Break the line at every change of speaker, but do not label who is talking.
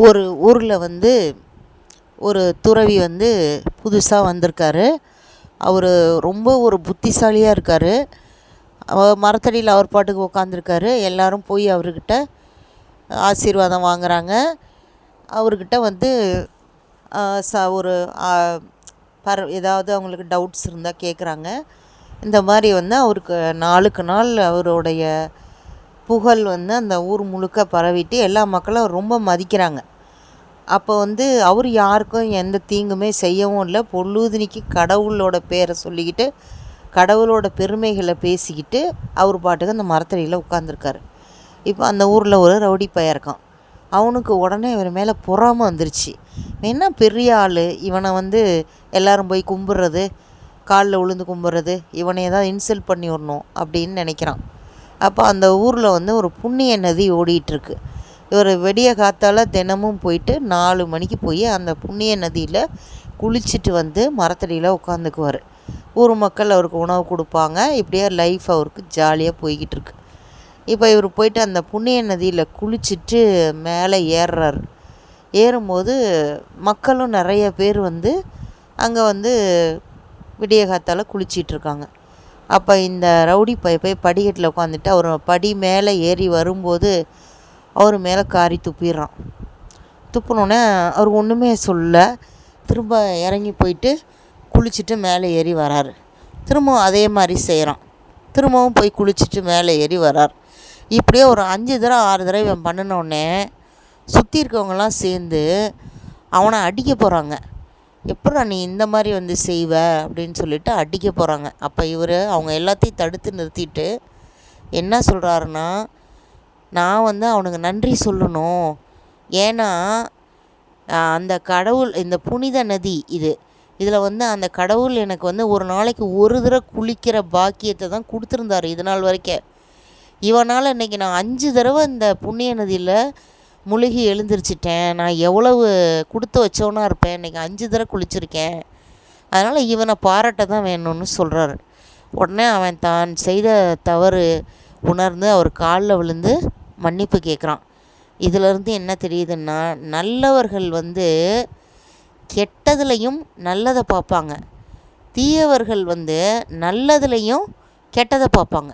ஒரு ஊரில் வந்து ஒரு துறவி வந்து புதுசாக வந்திருக்காரு. அவர் ரொம்ப ஒரு புத்திசாலியாக இருக்கார். மரத்தடியில் அவர் பாட்டுக்கு உட்காந்துருக்காரு எல்லோரும் போய் அவர்கிட்ட ஆசீர்வாதம் வாங்குகிறாங்க அவர்கிட்ட வந்து ச ஒரு பர ஏதாவது அவங்களுக்கு டவுட்ஸ் இருந்தால் கேட்குறாங்க இந்த மாதிரி வந்து அவருக்கு நாளுக்கு நாள் அவருடைய புகழ் வந்து அந்த ஊர் முழுக்க பரவிட்டு எல்லா மக்களும் ரொம்ப மதிக்கிறாங்க. அப்போ வந்து அவர் யாருக்கும் எந்த தீங்குமே செய்யவும் இல்லை. பொழுதுனிக்கு கடவுளோட பேரை சொல்லிக்கிட்டு கடவுளோட பெருமைகளை பேசிக்கிட்டு அவர் பாட்டுக்கு அந்த மரத்தடியில் உட்காந்துருக்காரு இப்போ அந்த ஊரில் ஒரு ரவுடி பையன் இருக்கான். அவனுக்கு உடனே இவர் மேலே பொறாமல் வந்துருச்சு. என்ன பெரிய ஆள் இவனை வந்து எல்லோரும் போய் கும்பிட்றது காலில் விழுந்து கும்பிட்றது இவனை ஏதாவது இன்சல்ட் பண்ணி விடணும் அப்படின்னு நினைக்கிறான். அப்போ அந்த ஊரில் வந்து ஒரு புண்ணிய நதி ஓடிட்டுருக்கு. இவர் வெடிய காத்தால் தினமும் போயிட்டு நாலு மணிக்கு போய் அந்த புண்ணிய நதியில் குளிச்சுட்டு வந்து மரத்தடியில் உட்காந்துக்குவார் ஊர் மக்கள் அவருக்கு உணவு கொடுப்பாங்க. இப்படியே லைஃப் அவருக்கு ஜாலியாக போய்கிட்டு இருக்கு இப்போ இவர் போயிட்டு அந்த புண்ணிய நதியில் குளிச்சுட்டு மேலே ஏறுறாரு. ஏறும்போது மக்களும் நிறைய பேர் வந்து அங்கே வந்து விடிய காத்தால் குளிச்சிட்ருக்காங்க அப்போ இந்த ரவுடி பை போய் படிக்கட்டில் உட்காந்துட்டு அவர் படி மேலே ஏறி வரும்போது அவர் மேலே காரி துப்பிடுறான். துப்பினோடனே அவர் ஒன்றுமே சொல்ல திரும்ப இறங்கி போயிட்டு குளிச்சுட்டு மேலே ஏறி வராரு. திரும்பவும் அதே மாதிரி செய்கிறான் திரும்பவும் போய் குளிச்சுட்டு மேலே ஏறி வரார். இப்படியே ஒரு அஞ்சு தடவை ஆறு தடவை இவன் பண்ணினோடனே சுற்றி இருக்கவங்களாம் சேர்ந்து அவனை அடிக்க போகிறாங்க எப்படா நீ இந்த மாதிரி வந்து செய்வ? அப்படின்னு சொல்லிட்டு அடிக்க போகிறாங்க அப்போ இவர் அவங்க எல்லாத்தையும் தடுத்து நிறுத்திட்டு என்ன சொல்கிறாருன்னா நான் வந்து அவனுக்கு நன்றி சொல்லணும். ஏன்னா அந்த கடவுள் இந்த புனித நதி இது. இதில் வந்து அந்த கடவுள் எனக்கு வந்து ஒரு நாளைக்கு ஒரு தடவை குளிக்கிற பாக்கியத்தை தான் கொடுத்துருந்தாரு. இது நாள் வரைக்கும் இவனால் இன்றைக்கி நான் அஞ்சு தடவை இந்த புண்ணிய நதியில் முழுகி எழுந்திரிச்சிட்டேன். நான் எவ்வளவு கொடுத்து வச்சோன்னா இருப்பேன். இன்றைக்கி அஞ்சு தடவை குளிச்சிருக்கேன். அதனால் இவனை பாராட்ட தான் வேணும்னு சொல்கிறாரு உடனே அவன் தான் செய்த தவறு உணர்ந்து அவர் காலில் விழுந்து மன்னிப்பு கேட்குறான் இதிலிருந்து என்ன தெரியுதுன்னா நல்லவர்கள் வந்து கெட்டதுலையும் நல்லதை பார்ப்பாங்க. தீயவர்கள் வந்து நல்லதுலேயும் கெட்டதை பார்ப்பாங்க.